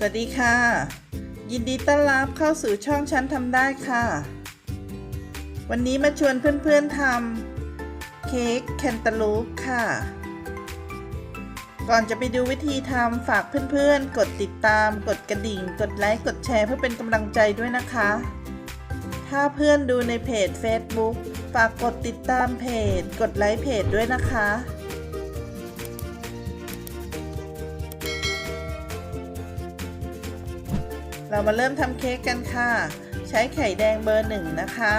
สวัสดีค่ะ ยินดีต้อนรับเข้าสู่ช่องฉันทำได้ค่ะ วันนี้มาชวนเพื่อนๆทำเค้กแคนตาลูปค่ะ ก่อนจะไปดูวิธีทำฝากเพื่อนๆ กดติดตาม กดกระดิ่ง กดไลค์กดแชร์เพื่อเป็นกำลังใจด้วยนะคะ ถ้าเพื่อนดูในเพจ Facebook ฝากกดติดตามเพจ กดไลค์เพจด้วยนะคะ เรามาเริ่มทำเค้กกันค่ะ ใช้ไข่แดงเบอร์หนึ่งนะคะ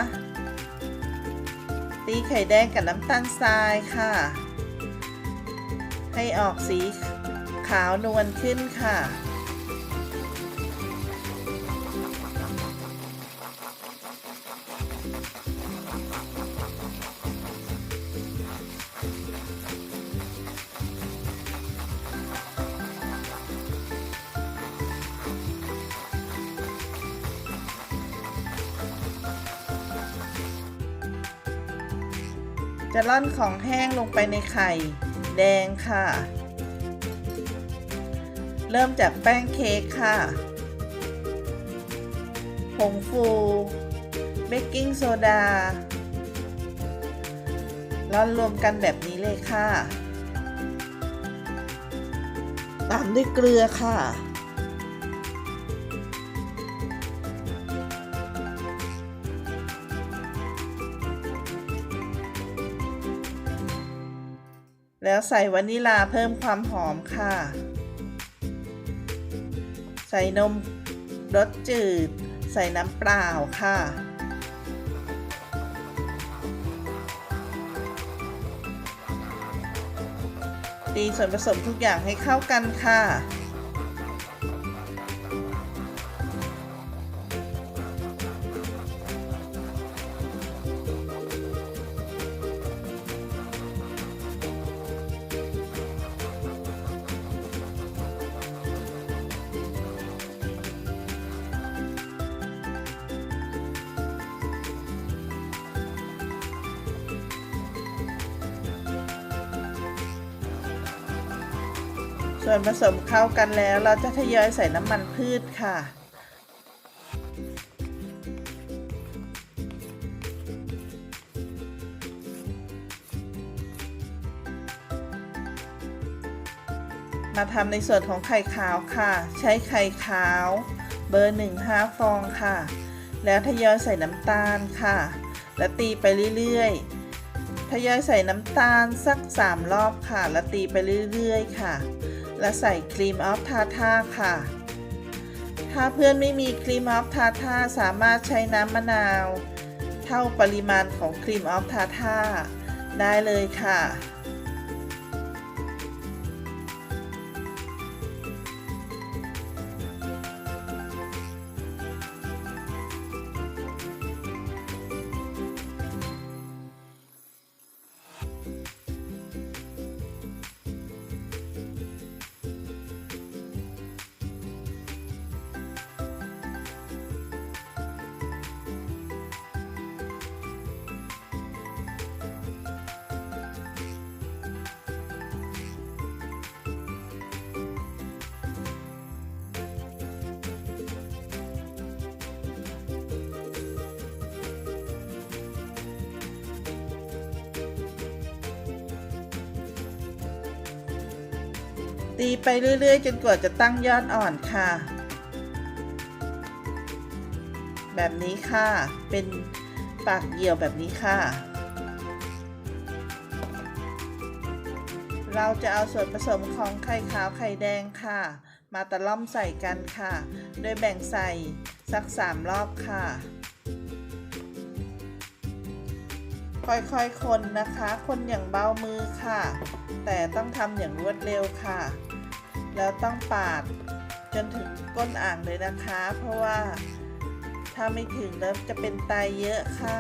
ตีไข่แดงกับน้ำตาลทรายค่ะ ให้ออกสีขาวนวลขึ้นค่ะ จะร่อนของแห้งลงไปในไข่แดงค่ะ เริ่มจากแป้งเค้กค่ะ ผงฟู เบกกิ้งโซดาร่อนรวมกันแบบนี้เลยค่ะ ตามด้วยเกลือค่ะ แล้วใส่วานิลาเพิ่มความหอมค่ะ ใส่นมรสจืด ใส่น้ำเปล่าค่ะ ตีส่วนผสมทุกอย่างให้เข้ากันค่ะ ส่วนผสมเข้ากันแล้วเราจะทยอยใส่น้ำมันพืชค่ะ มาทำในส่วนของไข่ขาวค่ะ ใช้ไข่ขาวเบอร์หนึ่งห้าฟองค่ะ แล้วทยอยใส่น้ำตาลค่ะ และตีไปเรื่อยๆทยอยใส่น้ำตาลสัก 3 รอบค่ะ แล้วตีไปเรื่อยๆค่ะ และใส่ครีมออฟทาท่าค่ะ ถ้าเพื่อนไม่มีครีมออฟทาท่าสามารถใช้น้ำมะนาว เท่าปริมาณของครีมออฟทาท่าได้เลยค่ะ ตีไปเรื่อย ๆ จนกว่าจะตั้งยอดอ่อนค่ะ แบบนี้ค่ะ เป็นปากเหี่ยวแบบนี้ค่ะ เราจะเอาส่วนผสมของไข่ขาวไข่แดงค่ะ มาตะล่อมใส่กันค่ะ โดยแบ่งใส่สักสามรอบค่ะ ค่อยๆ คนนะคะ คนอย่างเบามือค่ะ แต่ต้องทำอย่างรวดเร็วค่ะ แล้วต้องปาดจนถึงก้นอ่างเลยนะคะ เพราะว่าถ้าไม่ถึงแล้วจะเป็นไตเยอะค่ะ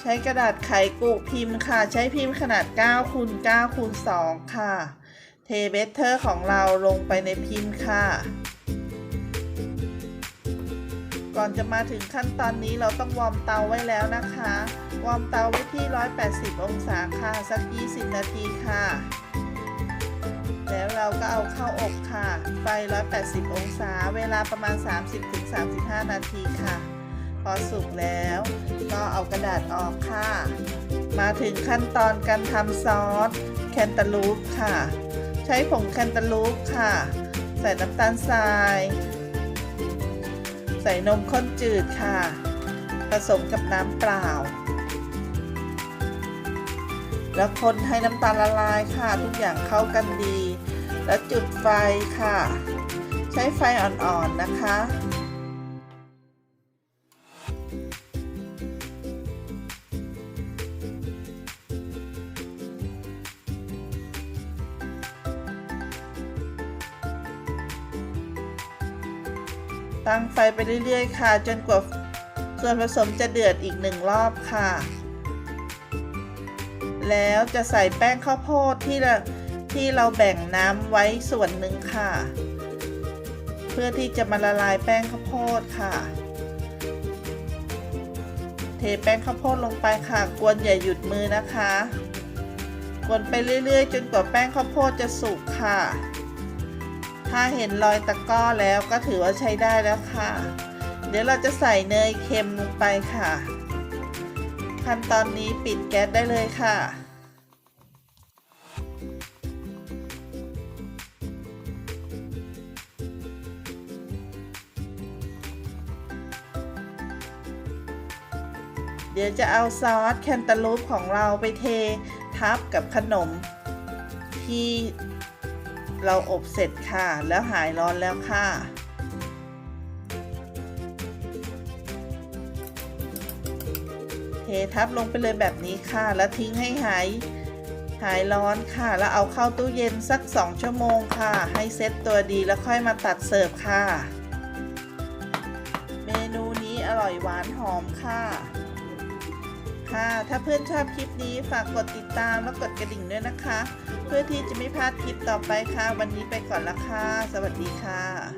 ใช้กระดาษไขกุพิมพ์ค่ะ ใช้พิมพ์ขนาด9คูณ9คูณ2ค่ะ เทเบเตอร์ของเราลงไปในพิมพ์ค่ะ ก่อนจะมาถึงขั้นตอนนี้เราต้องวอร์มเตาไว้แล้วนะคะ วอร์มเตาไว้ที่ 180 องศาค่ะ สัก 20 นาทีค่ะ แล้วเราก็เอาเข้าอบค่ะ ไฟ 180 องศา เวลาประมาณ 30-35 นาทีค่ะ พอสุกแล้ว ก็เอากระดาษออกค่ะ มาถึงขั้นตอนการทำซอสแคนตาลูปค่ะ ใช้ผงแคนตาลูปค่ะ ใส่น้ำตาลทราย ใส่นมข้นจืดค่ะ ผสมกับน้ำเปล่า แล้วคนให้น้ำตาลละลายค่ะ ทุกอย่างเข้ากันดี แล้วจุดไฟค่ะ ใช้ไฟอ่อนๆนะคะ ตั้งไฟไปเรื่อยๆ ค่ะ จนกว่าส่วนผสมจะเดือดอีกหนึ่งรอบค่ะ แล้วจะใส่แป้งข้าวโพดที่เราที่เราแบ่งน้ำไว้ส่วนหนึ่งค่ะ เพื่อที่จะมาละลายแป้งข้าวโพดค่ะ เทแป้งข้าวโพดลงไปค่ะกวนอย่าหยุดมือนะคะ กวนไปเรื่อยๆ จนกว่าแป้งข้าวโพดจะสุกค่ะ ถ้าเห็นรอยตะก้อแล้วก็ถือว่าใช้ได้แล้วค่ะ เดี๋ยวเราจะใส่เนยเค็มลงไปค่ะ ขั้นตอนนี้ปิดแก๊สได้เลยค่ะเดี๋ยวจะเอาซอสแคนตาลูปของเราไปเททับกับขนมที่ เราอบเสร็จค่ะ แล้วหายร้อนแล้วค่ะ เททับลงไปเลยแบบนี้ค่ะ แล้วทิ้งให้หายหายร้อนค่ะ แล้วเอาเข้าตู้เย็นสัก 2 ชั่วโมงค่ะ ให้เซ็ตตัวดีแล้วค่อยมาตัดเสิร์ฟค่ะ เมนูนี้อร่อยหวานหอมค่ะ ค่ะ ถ้าเพื่อนชอบคลิปนี้ฝากกดติดตามและกดกระดิ่งด้วยนะคะ เพื่อที่จะไม่พลาดคลิปต่อไปค่ะ วันนี้ไปก่อนละค่ะ สวัสดีค่ะ